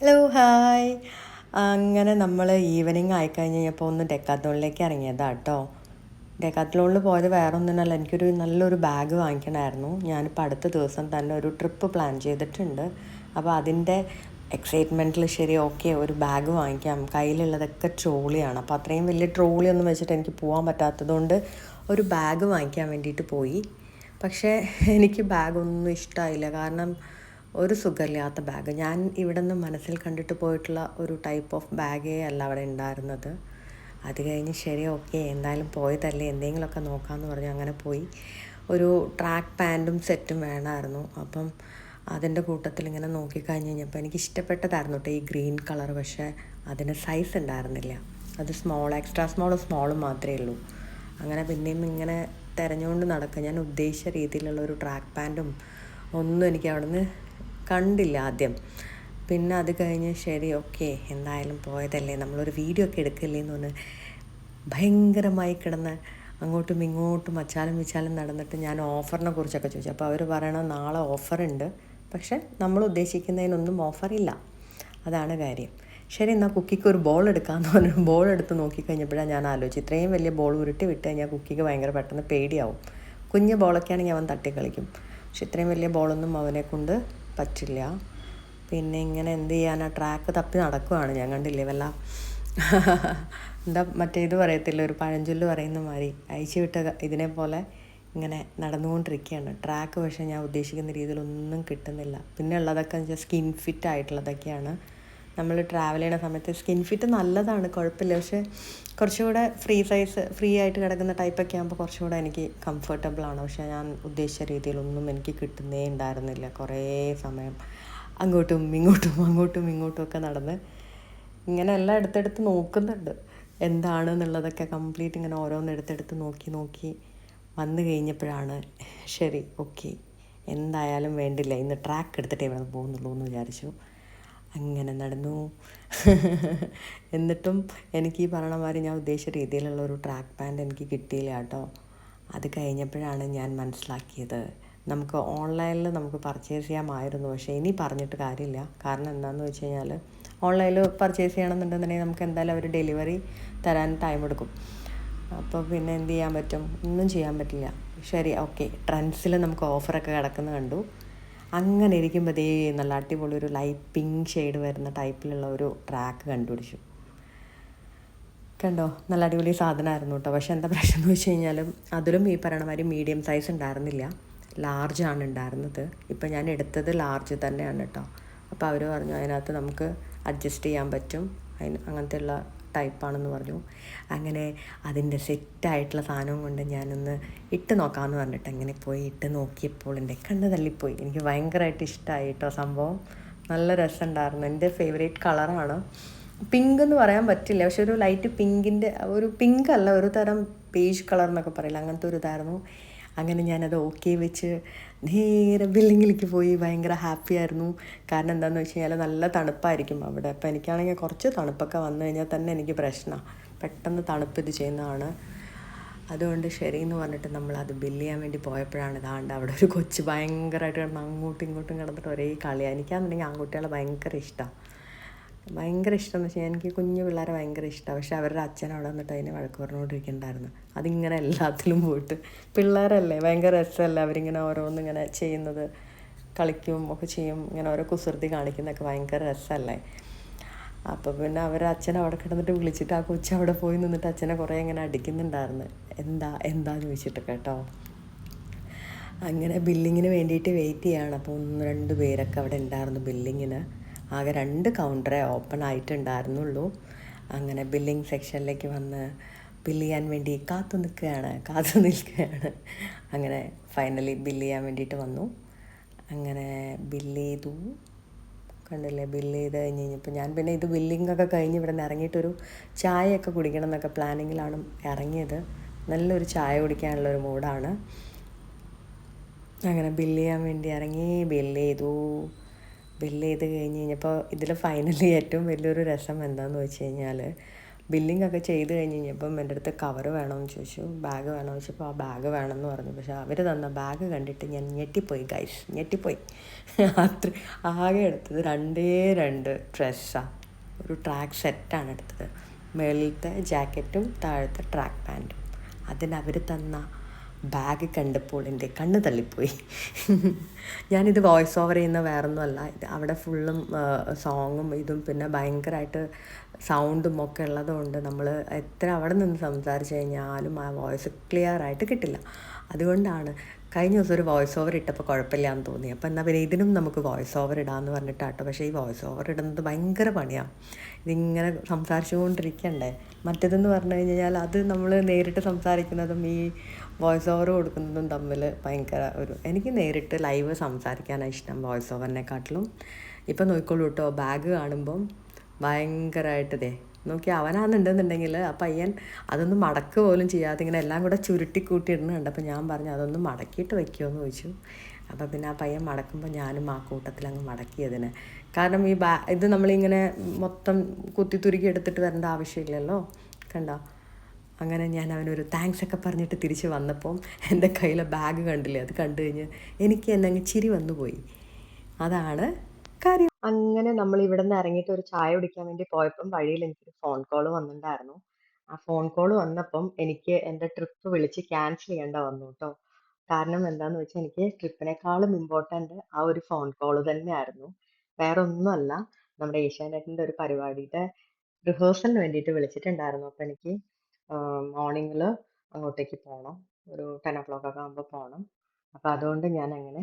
Hello hi അങ്ങനെ നമ്മൾ evening ആയിക്കഴിഞ്ഞ് കഴിഞ്ഞപ്പോൾ ഒന്ന് ഡെക്കാത്തോളിലേക്ക് ഇറങ്ങിയതാണ് കേട്ടോ ഡെക്കാത്തോളിൽ പോയത് വേറെ ഒന്നിനല്ല എനിക്കൊരു നല്ലൊരു ബാഗ് വാങ്ങിക്കണമായിരുന്നു ഞാനിപ്പോൾ അടുത്ത ദിവസം തന്നെ ഒരു ട്രിപ്പ് പ്ലാൻ ചെയ്തിട്ടുണ്ട്. അപ്പോൾ അതിന്റെ എക്സൈറ്റ്മെന്റിൽ ശരി ഓക്കെ ഒരു ബാഗ് വാങ്ങിക്കാം. കയ്യിലുള്ളതൊക്കെ ട്രോളിയാണ്. അപ്പോൾ അത്രയും വലിയ ട്രോളി ഒന്നും വെച്ചിട്ട് എനിക്ക് പോകാൻ പറ്റാത്തതുകൊണ്ട് ഒരു ബാഗ് വാങ്ങിക്കാൻ വേണ്ടിയിട്ട് പോയി. പക്ഷേ എനിക്ക് ബാഗൊന്നും ഇഷ്ടമായില്ല കാരണം ഒരു സുഖമില്ലാത്ത ബാഗ് ഞാൻ ഇവിടെ നിന്ന് മനസ്സിൽ കണ്ടിട്ട് പോയിട്ടുള്ള ഒരു ടൈപ്പ് ഓഫ് ബാഗേ അല്ല അവിടെ ഉണ്ടായിരുന്നത്. അത് കഴിഞ്ഞ് ശരി ഓക്കെ എന്തായാലും പോയതല്ലേ എന്തെങ്കിലുമൊക്കെ നോക്കാമെന്ന് പറഞ്ഞു അങ്ങനെ പോയി. ഒരു ട്രാക്ക് പാന്റും സെറ്റും വേണമായിരുന്നു. അപ്പം അതിന്റെ കൂട്ടത്തിൽ ഇങ്ങനെ നോക്കിക്കഴിഞ്ഞ് കഴിഞ്ഞപ്പോൾ എനിക്ക് ഇഷ്ടപ്പെട്ടതായിരുന്നു കേട്ടോ ഈ ഗ്രീൻ കളർ പക്ഷേ അതിന് സൈസ് ഉണ്ടായിരുന്നില്ല. അത് സ്മോൾ എക്സ്ട്രാ സ്മോൾ സ്മോൾ മാത്രമേ ഉള്ളൂ. അങ്ങനെ പിന്നെയും ഇങ്ങനെ തിരഞ്ഞുകൊണ്ട് നടക്കുക ഞാൻ ഉദ്ദേശിച്ച രീതിയിലുള്ള ഒരു ട്രാക്ക് പാന്റും ഒന്നും എനിക്ക് അവിടുന്ന് കണ്ടില്ല ആദ്യം. പിന്നെ അത് കഴിഞ്ഞ് ശരി ഓക്കെ എന്തായാലും പോയതല്ലേ. നമ്മളൊരു വീഡിയോ ഒക്കെ എടുക്കില്ലേ എന്ന് പറഞ്ഞ് ഭയങ്കരമായി കിടന്ന് അങ്ങോട്ടും ഇങ്ങോട്ടും അച്ചാലും വിച്ചാലും നടന്നിട്ട് ഞാൻ ഓഫറിനെ കുറിച്ചൊക്കെ ചോദിച്ചു. അപ്പോൾ അവർ പറയണ നാളെ ഓഫറുണ്ട് പക്ഷെ നമ്മൾ ഉദ്ദേശിക്കുന്നതിനൊന്നും ഓഫറില്ല അതാണ് കാര്യം. ശരി എന്നാൽ കുക്കിക്ക് ഒരു ബോൾ എടുക്കാമെന്ന് പറഞ്ഞു ബോൾ എടുത്ത് നോക്കിക്കഴിഞ്ഞപ്പോഴാണ് ഞാൻ ആലോചിച്ചു ഇത്രയും വലിയ ബോൾ ഉരുട്ടി വിട്ട് കഴിഞ്ഞാൽ കുക്കിക്ക് ഭയങ്കര പെട്ടെന്ന് പേടിയാവും. കുഞ്ഞ് ബോളൊക്കെ ആണെങ്കിൽ അവൻ തട്ടി കളിക്കും പക്ഷെ ഇത്രയും വലിയ ബോളൊന്നും അവനെ കൊണ്ട് പറ്റില്ല. പിന്നെ ഇങ്ങനെ എന്ത് ചെയ്യാനാ? ട്രാക്ക് തപ്പി നടക്കുവാണ്. ഞാൻ കണ്ടില്ലേ വല്ല എന്താ മറ്റേ ഇത് പറയത്തില്ല? ഒരു പഴഞ്ചൊല്ല് പറയുന്ന മാതിരി. അയച്ചു വിട്ട ഇതിനെ പോലെ ഇങ്ങനെ നടന്നുകൊണ്ടിരിക്കുകയാണ്. ട്രാക്ക് പക്ഷേ ഞാൻ ഉദ്ദേശിക്കുന്ന രീതിയിലൊന്നും കിട്ടുന്നില്ല. പിന്നെ ഉള്ളതൊക്കെ വെച്ചാൽ സ്കിൻ ഫിറ്റ് ആയിട്ടുള്ളതൊക്കെയാണ്. നമ്മൾ ട്രാവൽ ചെയ്യുന്ന സമയത്ത് സ്കിൻ ഫിറ്റ് നല്ലതാണ് കുഴപ്പമില്ല. പക്ഷേ കുറച്ചുകൂടെ ഫ്രീ സൈസ് ഫ്രീ ആയിട്ട് കിടക്കുന്ന ടൈപ്പൊക്കെ ആകുമ്പോൾ കുറച്ചുകൂടെ എനിക്ക് കംഫർട്ടബിൾ ആണ്. പക്ഷേ ഞാൻ ഉദ്ദേശിച്ച രീതിയിലൊന്നും എനിക്ക് കിട്ടുന്നേ ഉണ്ടായിരുന്നില്ല. കുറേ സമയം അങ്ങോട്ടും ഇങ്ങോട്ടും അങ്ങോട്ടും ഇങ്ങോട്ടും ഒക്കെ നടന്ന് ഇങ്ങനെ എല്ലാം എടുത്തെടുത്ത് നോക്കുന്നുണ്ട്. എന്താണെന്നുള്ളതൊക്കെ കംപ്ലീറ്റ് ഇങ്ങനെ ഓരോന്ന് എടുത്തെടുത്ത് നോക്കി നോക്കി വന്നു കഴിഞ്ഞപ്പോഴാണ് ശരി ഓക്കെ എന്തായാലും വേണ്ടില്ല. ഇന്ന് ട്രാക്ക് എടുത്തിട്ടേ ഇവിടെ പോകുന്നുള്ളൂ എന്ന് വിചാരിച്ചു. അങ്ങനെ നടന്നു. എന്നിട്ടും എനിക്ക് ഈ പറയണ മാതിരി ഞാൻ ഉദ്ദേശിച്ച രീതിയിലുള്ള ഒരു ട്രാക്ക് പാന്റ് എനിക്ക് കിട്ടിയില്ല കേട്ടോ. അത് കഴിഞ്ഞപ്പോഴാണ് ഞാൻ മനസ്സിലാക്കിയത്. നമുക്ക് ഓൺലൈനിൽ നമുക്ക് പർച്ചേസ് ചെയ്യാമായിരുന്നു. പക്ഷേ ഇനി പറഞ്ഞിട്ട് കാര്യമില്ല. കാരണം എന്താണെന്ന് വെച്ച് കഴിഞ്ഞാൽ ഓൺലൈനിൽ പർച്ചേസ് ചെയ്യണമെന്നുണ്ടെന്നുണ്ടെങ്കിൽ നമുക്ക് എന്തായാലും അവർ ഡെലിവറി തരാൻ ടൈം എടുക്കും. അപ്പോൾ പിന്നെ എന്ത് ചെയ്യാൻ പറ്റും? ഒന്നും ചെയ്യാൻ പറ്റില്ല. ശരി ഓക്കെ ട്രെൻഡ്സിൽ നമുക്ക് ഓഫറൊക്കെ കിടക്കുന്നത് കണ്ടു. അങ്ങനെ ഇരിക്കുമ്പോൾ ദേ നല്ല അടിപൊളി ഒരു ലൈറ്റ് പിങ്ക് ഷെയ്ഡ് വരുന്ന ടൈപ്പിലുള്ള ഒരു ട്രാക്ക് കണ്ടുപിടിച്ചു. കണ്ടോ? നല്ല അടിപൊളി സാധനമായിരുന്നു കേട്ടോ പക്ഷെ എന്താ പ്രശ്നം എന്ന് വെച്ച് കഴിഞ്ഞാലും അതിലും ഈ പറയണ മാതിരി മീഡിയം സൈസ് ഉണ്ടായിരുന്നില്ല. ലാർജ് ആണ് ഉണ്ടായിരുന്നത്. ഇപ്പം ഞാൻ എടുത്തത് ലാർജ് തന്നെയാണ് കേട്ടോ അപ്പോൾ അവർ പറഞ്ഞു അതിനകത്ത് നമുക്ക് അഡ്ജസ്റ്റ് ചെയ്യാൻ പറ്റും. അതിന് അങ്ങനത്തെ ഉള്ള ടൈപ്പാണെന്ന് പറഞ്ഞു. അങ്ങനെ അതിന്റെ സെറ്റായിട്ടുള്ള സാധനവും കൊണ്ട് ഞാനൊന്ന് ഇട്ട് നോക്കാമെന്ന് പറഞ്ഞിട്ട് അങ്ങനെ പോയി ഇട്ട് നോക്കിയപ്പോൾ എന്റെ കണ്ണ് തള്ളിപ്പോയി. എനിക്ക് ഭയങ്കരമായിട്ട് ഇഷ്ടമായി കേട്ടോ സംഭവം. നല്ല രസമുണ്ടായിരുന്നു. എന്റെ ഫേവറേറ്റ് കളറാണ് പിങ്ക് എന്ന് പറയാൻ പറ്റില്ല. പക്ഷെ ഒരു ലൈറ്റ് പിങ്കിന്റെ ഒരു പിങ്ക് അല്ല ഒരു തരം പേജ് കളർ എന്നൊക്കെ പറയില്ല? അങ്ങനത്തെ ഒരു ഇതായിരുന്നു. അങ്ങനെ ഞാനത് ഓക്കെ വെച്ച് നേരെ ബില്ലിങ്ങിലേക്ക് പോയി ഭയങ്കര ഹാപ്പി ആയിരുന്നു. കാരണം എന്താണെന്ന് വെച്ച് കഴിഞ്ഞാൽ നല്ല തണുപ്പായിരിക്കും അവിടെ. അപ്പോൾ എനിക്കാണെങ്കിൽ കുറച്ച് തണുപ്പൊക്കെ വന്നു കഴിഞ്ഞാൽ തന്നെ എനിക്ക് പ്രശ്നമാണ് പെട്ടെന്ന് തണുപ്പ് ഇത് ചെയ്യുന്നതാണ്. അതുകൊണ്ട് ശരി എന്ന് പറഞ്ഞിട്ട് നമ്മൾ അത് ബില്ല് ചെയ്യാൻ വേണ്ടി പോയപ്പോഴാണ് ഇതാണ്ട് അവിടെ ഒരു കൊച്ച് ഭയങ്കരമായിട്ട് കിടന്ന് അങ്ങോട്ടും ഇങ്ങോട്ടും കിടന്നിട്ട് ഒരേ കളിയാണ് എനിക്കാണെന്നുണ്ടെങ്കിൽ ആൺകുട്ടികളെ ഭയങ്കര ഇഷ്ടമാണ് ഭയങ്കര ഇഷ്ടം. എന്ന് വെച്ചാൽ എനിക്ക് കുഞ്ഞു പിള്ളേരെ ഭയങ്കര ഇഷ്ടമാണ് പക്ഷെ അവരുടെ അച്ഛൻ അവിടെ വന്നിട്ട് അതിനെ വഴക്ക് പറഞ്ഞുകൊണ്ടിരിക്കുന്നുണ്ടായിരുന്നു. അതിങ്ങനെ എല്ലാത്തിലും പോയിട്ട്. പിള്ളേരല്ലേ? ഭയങ്കര രസമല്ലേ? അവരിങ്ങനെ ഓരോന്നും ഇങ്ങനെ ചെയ്യുന്നത്. കളിക്കും ഒക്കെ ചെയ്യും. ഇങ്ങനെ ഓരോ കുസൃതി കാണിക്കുന്നതൊക്കെ ഭയങ്കര രസമല്ലേ? അപ്പോൾ പിന്നെ അവരുടെ അച്ഛൻ അവിടെ കിടന്നിട്ട് വിളിച്ചിട്ട് ആ കൊച്ചു അവിടെ പോയി നിന്നിട്ട് അച്ഛനെ കുറേ ഇങ്ങനെ അടിക്കുന്നുണ്ടായിരുന്നു. എന്താ? എന്താന്ന് ചോദിച്ചിട്ട് കേട്ടോ. അങ്ങനെ ബില്ലിങ്ങിന് വേണ്ടിയിട്ട് വെയിറ്റ് ചെയ്യാണ്. അപ്പോൾ ഒന്ന് രണ്ട് പേരൊക്കെ അവിടെ ഉണ്ടായിരുന്നു ബില്ലിങ്ങിന്. ആകെ രണ്ട് കൗണ്ടറേ ഓപ്പൺ ആയിട്ടുണ്ടായിരുന്നുള്ളൂ. അങ്ങനെ ബില്ലിംഗ് സെക്ഷനിലേക്ക് വന്ന് ബില്ല് ചെയ്യാൻ വേണ്ടി കാത്തു നിൽക്കുകയാണ് കാത്തു നിൽക്കുകയാണ്. അങ്ങനെ ഫൈനലി ബില്ല് ചെയ്യാൻ വേണ്ടിയിട്ട് വന്നു. അങ്ങനെ ബില്ല് ചെയ്തു. കണ്ടില്ലേ? ബില്ല് ചെയ്ത് കഴിഞ്ഞ് കഴിഞ്ഞപ്പോൾ ഞാൻ പിന്നെ ഇത് ബില്ലിംഗ് ഒക്കെ കഴിഞ്ഞ് ഇവിടെ നിന്ന് ഇറങ്ങിയിട്ടൊരു ചായയൊക്കെ കുടിക്കണം എന്നൊക്കെ പ്ലാനിങ്ങിലാണ് ഇറങ്ങിയത്. നല്ലൊരു ചായ കുടിക്കാനുള്ള ഒരു മൂഡാണ് അങ്ങനെ ബില്ല് ചെയ്യാൻ വേണ്ടി ഇറങ്ങി ബില്ല് ചെയ്തു. ബില്ല് ചെയ്ത് കഴിഞ്ഞ് കഴിഞ്ഞപ്പോൾ ഇതിൽ ഫൈനലി ഏറ്റവും വലിയൊരു രസം എന്താണെന്ന് വെച്ച് കഴിഞ്ഞാൽ ബില്ലിംഗ് ഒക്കെ ചെയ്ത് കഴിഞ്ഞ് കഴിഞ്ഞപ്പം എന്റെ അടുത്ത് കവർ വേണമെന്ന് ചോദിച്ചു ബാഗ് വേണമെന്ന് ചോദിച്ചപ്പോൾ ആ ബാഗ് വേണമെന്ന് പറഞ്ഞു. പക്ഷേ അവർ തന്ന ബാഗ് കണ്ടിട്ട് ഞാൻ ഞെട്ടിപ്പോയി ഗൈസ് ഞെട്ടിപ്പോയി. അത്ര ആകെ എടുത്തത് രണ്ടേ രണ്ട് ഡ്രസ്സാണ് ഒരു ട്രാക്ക് സെറ്റാണ് എടുത്തത്. മേളിലത്തെ ജാക്കറ്റും താഴത്തെ ട്രാക്ക് പാന്റും അതിന് അവർ തന്ന ബാഗ് കണ്ടപ്പോൾ എന്റെ കണ്ണ് തള്ളിപ്പോയി. ഞാനിത് വോയിസ് ഓവർ ചെയ്യുന്ന വേറൊന്നുമല്ല. ഇത് അവിടെ ഫുള്ളും സോങ്ങും ഇതും പിന്നെ ഭയങ്കരമായിട്ട് സൗണ്ടും ഒക്കെ ഉള്ളതുകൊണ്ട് നമ്മൾ എത്ര അവിടെ നിന്ന് സംസാരിച്ച് കഴിഞ്ഞാലും ആ വോയിസ് ക്ലിയർ ആയിട്ട് കിട്ടില്ല. അതുകൊണ്ടാണ് കഴിഞ്ഞ ദിവസം ഒരു വോയിസ് ഓവർ ഇട്ടപ്പോൾ കുഴപ്പമില്ലാന്ന് തോന്നി. അപ്പോൾ എന്നാൽ പിന്നെ ഇതിനും നമുക്ക് വോയിസ് ഓവർ ഇടാമെന്ന് പറഞ്ഞിട്ടാട്ടോ. പക്ഷേ ഈ വോയിസ് ഓവർ ഇടുന്നത് ഭയങ്കര പണിയാണ് ഇതിങ്ങനെ സംസാരിച്ചുകൊണ്ടിരിക്കണ്ടേ? മറ്റേതെന്ന് പറഞ്ഞു കഴിഞ്ഞാൽ അത് നമ്മൾ നേരിട്ട് സംസാരിക്കുന്നതും ഈ വോയിസ് ഓവർ കൊടുക്കുന്നതും തമ്മിൽ ഭയങ്കര ഒരു എനിക്ക് നേരിട്ട് ലൈവ് സംസാരിക്കാനാണ് ഇഷ്ടം വോയിസ് ഓവറിനെക്കാട്ടിലും ഇപ്പം നോക്കിക്കോളൂ കേട്ടോ ബാഗ് കാണുമ്പം ഭയങ്കരമായിട്ട് ദേ നോക്കി അവനാണെന്നുണ്ടെന്നുണ്ടെങ്കിൽ ആ പയ്യൻ അതൊന്നും മടക്ക് പോലും ചെയ്യാതെ ഇങ്ങനെ എല്ലാം കൂടെ ചുരുട്ടി കൂട്ടിയിടുന്നുണ്ട് അപ്പോൾ ഞാൻ പറഞ്ഞു അതൊന്നും മടക്കിയിട്ട് വയ്ക്കുമോ എന്ന് ചോദിച്ചു. അപ്പോൾ പിന്നെ ആ പയ്യൻ മടക്കുമ്പോൾ ഞാനും ആ കൂട്ടത്തിൽ അങ്ങ് മടക്കിയതിന്. കാരണം ഈ ബാ ഇത് നമ്മളിങ്ങനെ മൊത്തം കുത്തി തുരുക്കി എടുത്തിട്ട് വരേണ്ട ആവശ്യമില്ലല്ലോ കണ്ടോ? അങ്ങനെ ഞാൻ അവനൊരു താങ്ക്സ് ഒക്കെ പറഞ്ഞിട്ട് തിരിച്ച് വന്നപ്പം എന്റെ കയ്യിലെ ബാഗ് കണ്ടില്ലേ അത് കണ്ടു കഴിഞ്ഞ് എനിക്ക് എന്നെ അങ്ങ് ചിരി വന്നുപോയി അതാണ് കാര്യം. അങ്ങനെ നമ്മൾ ഇവിടെ നിന്ന് ഇറങ്ങിയിട്ട് ഒരു ചായ കുടിക്കാൻ വേണ്ടി പോയപ്പം വഴിയിൽ എനിക്കൊരു ഫോൺ കോൾ വന്നിട്ടുണ്ടായിരുന്നു. ആ ഫോൺ കോൾ വന്നപ്പം എനിക്ക് എന്റെ ട്രിപ്പ് വിളിച്ച് ക്യാൻസൽ ചെയ്യേണ്ട വന്നു കേട്ടോ കാരണം എന്താണെന്ന് വെച്ചാൽ എനിക്ക് ട്രിപ്പിനേക്കാളും ഇമ്പോർട്ടന്റ് ആ ഒരു ഫോൺ കോൾ തന്നെയായിരുന്നു. വേറെ ഒന്നുമല്ല നമ്മുടെ ഏഷ്യാനെറ്റിന്റെ ഒരു പരിപാടിയുടെ റിഹേഴ്സലിന് വേണ്ടിയിട്ട് വിളിച്ചിട്ടുണ്ടായിരുന്നു അപ്പം എനിക്ക് മോർണിംഗിൽ അങ്ങോട്ടേക്ക് പോകണം ഒരു ടെൻ ഒ ക്ലോക്ക് ഒക്കെ ആകുമ്പോൾ പോകണം അപ്പോൾ അതുകൊണ്ട് ഞാൻ അങ്ങനെ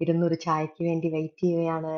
ഇരുന്നൊരു ചായക്ക് വേണ്ടി വെയിറ്റ് ചെയ്യുകയാണ്.